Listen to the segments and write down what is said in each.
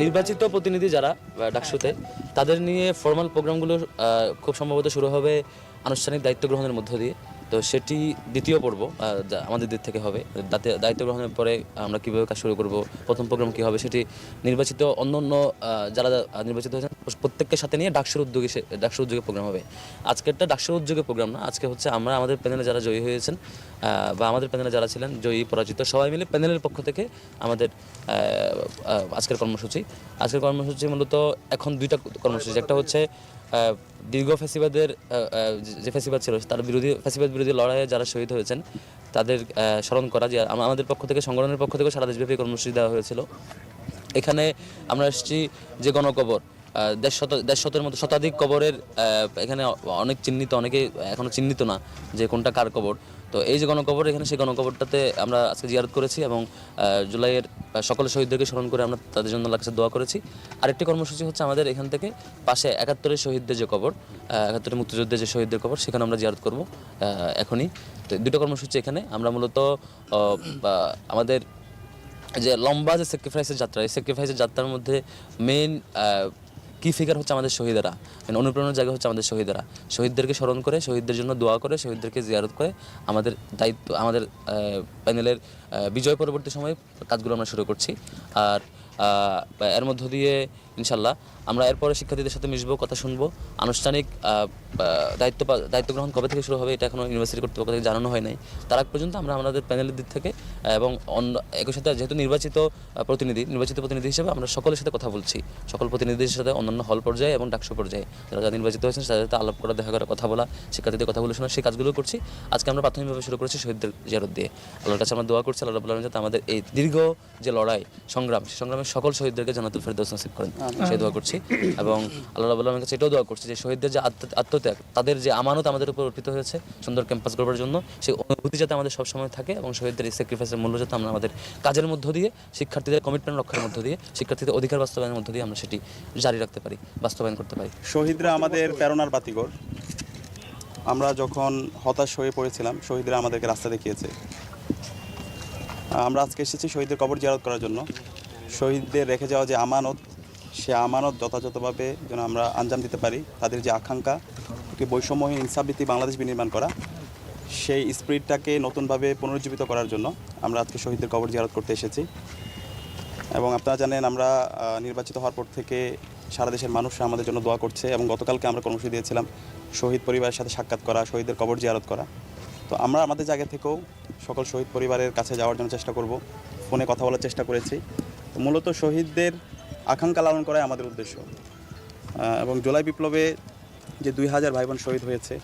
নির্বাচিত প্রতিনিধি যারা ডাকসুতে, তাদের নিয়ে ফর্মাল প্রোগ্রামগুলো খুব সম্ভবত শুরু হবে আনুষ্ঠানিক দায়িত্ব গ্রহণের মধ্য দিয়ে। তো সেটি দ্বিতীয় পর্ব আমাদের দিক থেকে হবে। দায়িত্ব গ্রহণের পরে আমরা কীভাবে কাজ শুরু করব, প্রথম প্রোগ্রাম কী হবে সেটি নির্বাচিত অন্য অন্য যারা নির্বাচিত হয়েছেন, প্রত্যেককে সাথে নিয়ে ডাকসুর উদ্যোগে ডাকসুর উদ্যোগে প্রোগ্রাম হবে। আজকেরটা ডাকসুর উদ্যোগে প্রোগ্রাম না, আজকে হচ্ছে আমরা আমাদের প্যানেলে যারা জয়ী হয়েছেন বা আমাদের প্যানেলে যারা ছিলেন, জয়ী, পরাজিত, সবাই মিলে প্যানেলের পক্ষ থেকে আমাদের আজকের কর্মসূচি। আজকের কর্মসূচি মূলত এখন দুইটা কর্মসূচি, একটা হচ্ছে দীর্ঘ আহ, যে- ফ্যাসিবাদ ছিল তার বিরোধী ফেসিবাদ বিরোধী লড়াইয়ে যারা শহীদ হয়েছেন তাদের স্মরণ করা যে আমাদের পক্ষ থেকে সংগঠনের পক্ষ থেকে সারা দেশব্যাপী কর্মসূচি দেওয়া হয়েছিল। এখানে আমরা এসেছি যে গণকবর দেড় শত দেড় শতের মতো শতাধিক কবরের এখানে অনেক চিহ্নিত অনেকে এখনও চিহ্নিত না যে কোনটা কার কবর। তো এই যে গণকবর, এখানে সেই গণকবরটাতে আমরা আজকে জিয়ারত করেছি এবং জুলাইয়ের সকল শহীদদেরকে স্মরণ করে আমরা তাদের জন্য কাছে দোয়া করেছি। আরেকটি কর্মসূচি হচ্ছে আমাদের এখান থেকে পাশে একাত্তরের শহীদদের যে কবর একাত্তরের মুক্তিযুদ্ধের যে শহীদদের কবর, সেখানে আমরা জিয়ারত করব এখনই। তো দুটো কর্মসূচি এখানে। আমরা মূলত আমাদের যে লম্বা যে স্যাক্রিফাইসের যাত্রা, এই স্যাক্রিফাইসের যাত্রার মধ্যে মেইন কি ফিগার হচ্ছে আমাদের শহীদেরা? মানে অনুপ্রেরণার জায়গা হচ্ছে আমাদের শহীদেরা। শহীদদেরকে স্মরণ করে, শহীদদের জন্য দোয়া করে, শহীদদেরকে জিয়ারত করে আমাদের দায়িত্ব, আমাদের প্যানেলের বিজয় পরবর্তী সময়ে কাজগুলো আমরা শুরু করছি। আর এর মধ্য দিয়ে ইনশাল্লাহ। আমরা এরপরে শিক্ষার্থীদের সাথে মিশবো, কথা শুনব। আনুষ্ঠানিক দায়িত্ব দায়িত্ব গ্রহণ কবে থেকে শুরু হবে এটা এখনও ইউনিভার্সিটি কর্তৃপক্ষ থেকে জানানো হয় নাই। তার আগ পর্যন্ত আমরা আমাদের প্যানেলের দিক থেকে এবং অন্য, একই সাথে যেহেতু নির্বাচিত প্রতিনিধি নির্বাচিত প্রতিনিধি হিসেবে আমরা সকলের সাথে কথা বলছি। সকল প্রতিনিধিদের সাথে অন্যান্য হল পর্যায়ে এবং ডাকসু পর্যায়ে। যারা যারা নির্বাচিত হয়েছেন তাদের সাথে আলাপ করা দেখা করা কথা বলা, শিক্ষার্থীদের কথা বলে শোনা, সেই কাজগুলো করছি। আজকে আমরা প্রাথমিকভাবে শুরু করেছি শহীদদের জিয়ারত দিয়ে। আল্লাহর কাছে আমরা দোয়া করছি, আল্লাহ রাবুল্লাহ যাতে আমাদের এই দীর্ঘ যে লড়াই, সংগ্রাম, সেই সংগ্রামে সকল শহীদদেরকে জানাতুল ফেরদৌস নসিব করেন। সেই দোয়া করছি। এবং আল্লাহ রাবুল্লাহের কাছে এটাও দোয়া করছি যে শহীদদের যে আত্ম- আত্মত্যাগ, তাদের যে আমানত আমাদের উপর অর্পিত হয়েছে সুন্দর ক্যাম্পাস গড়বার জন্য, সেই অনুভূতি যাতে আমাদের সবসময় থাকে এবং শহীদদের স্যাক্রিফাইসের মূল্য যাতে আমরা আমাদের কাজের মধ্য দিয়ে, শিক্ষার্থীদের কমিটমেন্ট রক্ষার মধ্য দিয়ে, শিক্ষার্থীদের অধিকার বাস্তবায়নের মধ্য দিয়ে আমরা সেটি জারি রাখতে পারি, বাস্তবায়ন করতে পারি। শহীদরা আমাদের প্রেরণার বাতিঘর। আমরা যখন হতাশ হয়ে পড়েছিলাম, শহীদরা আমাদেরকে রাস্তা দেখিয়েছে। আমরা আজকে এসেছি শহীদদের কবর জিয়ারত করার জন্য। শহীদদের রেখে যাওয়া যে আমানত সে আমানত যথাযথভাবে যেন আমরা আঞ্জাম দিতে পারি, তাদের যে আকাঙ্ক্ষা, একটি বৈষম্যহীন ইনসাফভিত্তিক বাংলাদেশ বিনির্মাণ করা, সেই স্পিরিটটাকে নতুনভাবে পুনরুজ্জীবিত করার জন্য আমরা আজকে শহীদদের কবর জিয়ারত করতে এসেছি। এবং আপনারা জানেন, আমরা নির্বাচিত হওয়ার পর থেকে সারা দেশের মানুষ আমাদের জন্য দোয়া করছে এবং গতকালকে আমরা কর্মসূচি দিয়েছিলাম শহীদ পরিবারের সাথে সাক্ষাৎ করা, শহীদদের কবর জিয়ারত করা। তো আমরা আমাদের জায়গা থেকেও সকল শহীদ পরিবারের কাছে যাওয়ার জন্য চেষ্টা করব, ফোনে কথা বলার চেষ্টা করেছি। মূলত শহীদদের আকাঙ্ক্ষা লালন করাই আমাদের উদ্দেশ্য। এবং জুলাই বিপ্লবে যে দুই হাজার ভাই বোন শহীদ হয়েছে,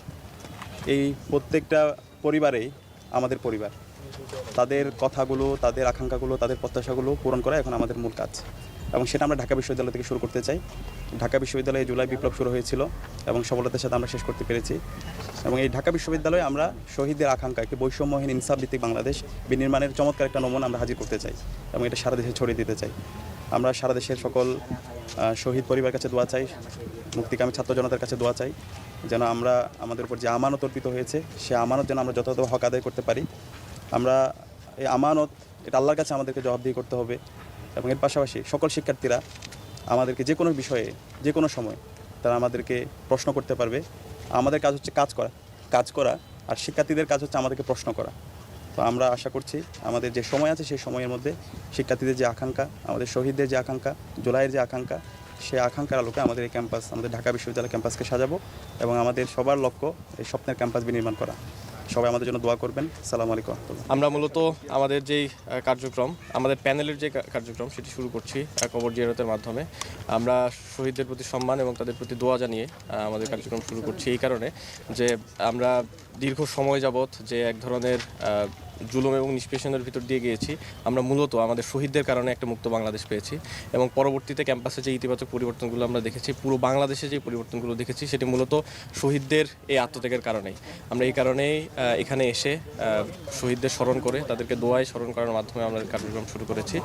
এই প্রত্যেকটা পরিবারেই আমাদের পরিবার। তাদের কথাগুলো, তাদের আকাঙ্ক্ষাগুলো, তাদের প্রত্যাশাগুলো পূরণ করা এখন আমাদের মূল কাজ। এবং সেটা আমরা ঢাকা বিশ্ববিদ্যালয় থেকে শুরু করতে চাই। ঢাকা বিশ্ববিদ্যালয়ে জুলাই বিপ্লব শুরু হয়েছিল এবং সফলতার সাথে আমরা শেষ করতে পেরেছি। এবং এই ঢাকা বিশ্ববিদ্যালয়ে আমরা শহীদদের আকাঙ্ক্ষা, একটি বৈষম্যহীন ইনসাফ ভিত্তিক বাংলাদেশ বিনির্মাণের চমৎকার একটা নমুনা আমরা হাজির করতে চাই এবং এটা সারা দেশে ছড়িয়ে দিতে চাই। আমরা সারা দেশের সকল শহীদ পরিবার কাছে দোয়া চাই, মুক্তিকামী ছাত্র জনতার কাছে দোয়া চাই, যেন আমরা আমাদের উপর যে আমানত অর্পিত হয়েছে, সে আমানত যেন আমরা যথাযথ হক আদায় করতে পারি। আমরা এই আমানত, এটা আল্লাহর কাছে আমাদেরকে জবাবদিহি করতে হবে এবং এর পাশাপাশি সকল শিক্ষার্থীরা আমাদেরকে যে কোনো বিষয়ে, যে কোনো সময় তারা আমাদেরকে প্রশ্ন করতে পারবে। আমাদের কাজ হচ্ছে কাজ করা কাজ করা, আর শিক্ষার্থীদের কাজ হচ্ছে আমাদেরকে প্রশ্ন করা। তো আমরা আশা করছি আমাদের যে সময় আছে সেই সময়ের মধ্যে শিক্ষার্থীদের যে আকাঙ্ক্ষা, আমাদের শহীদদের যে আকাঙ্ক্ষা, জুলাইয়ের যে আকাঙ্ক্ষা সেই আকাঙ্ক্ষার আলোকে আমাদের এই ক্যাম্পাস, আমাদের ঢাকা বিশ্ববিদ্যালয় ক্যাম্পাসকে সাজাবো এবং আমাদের সবার লক্ষ্য এই স্বপ্নের ক্যাম্পাস বিনির্মাণ করা। সবাই আমাদের জন্য দোয়া করবেন। সালাম আলাইকুম আমরা মূলত আমাদের যেই কার্যক্রম, আমাদের প্যানেলের যে কার্যক্রম সেটি শুরু করছি কবর জিয়ারতের মাধ্যমে। আমরা শহীদদের প্রতি সম্মান এবং তাদের প্রতি দোয়া জানিয়ে আমাদের কার্যক্রম শুরু করছি এই কারণে যে আমরা দীর্ঘ সময় যাবৎ যে এক ধরনের জুলুম এবং নিষ্পেষণের ভিতর দিয়ে গিয়েছি। আমরা মূলত আমাদের শহীদদের কারণে একটা মুক্ত বাংলাদেশ পেয়েছি এবং পরবর্তীতে ক্যাম্পাসে যে ইতিবাচক পরিবর্তনগুলো আমরা দেখেছি, পুরো বাংলাদেশে যে পরিবর্তনগুলো দেখেছি, সেটি মূলত শহীদদের এই আত্মত্যাগের কারণেই। আমরা এই কারণেই এখানে এসে শহীদদের স্মরণ করে, তাদেরকে দোয়ায় স্মরণ করার মাধ্যমে আমরা কার্যক্রম শুরু করেছি।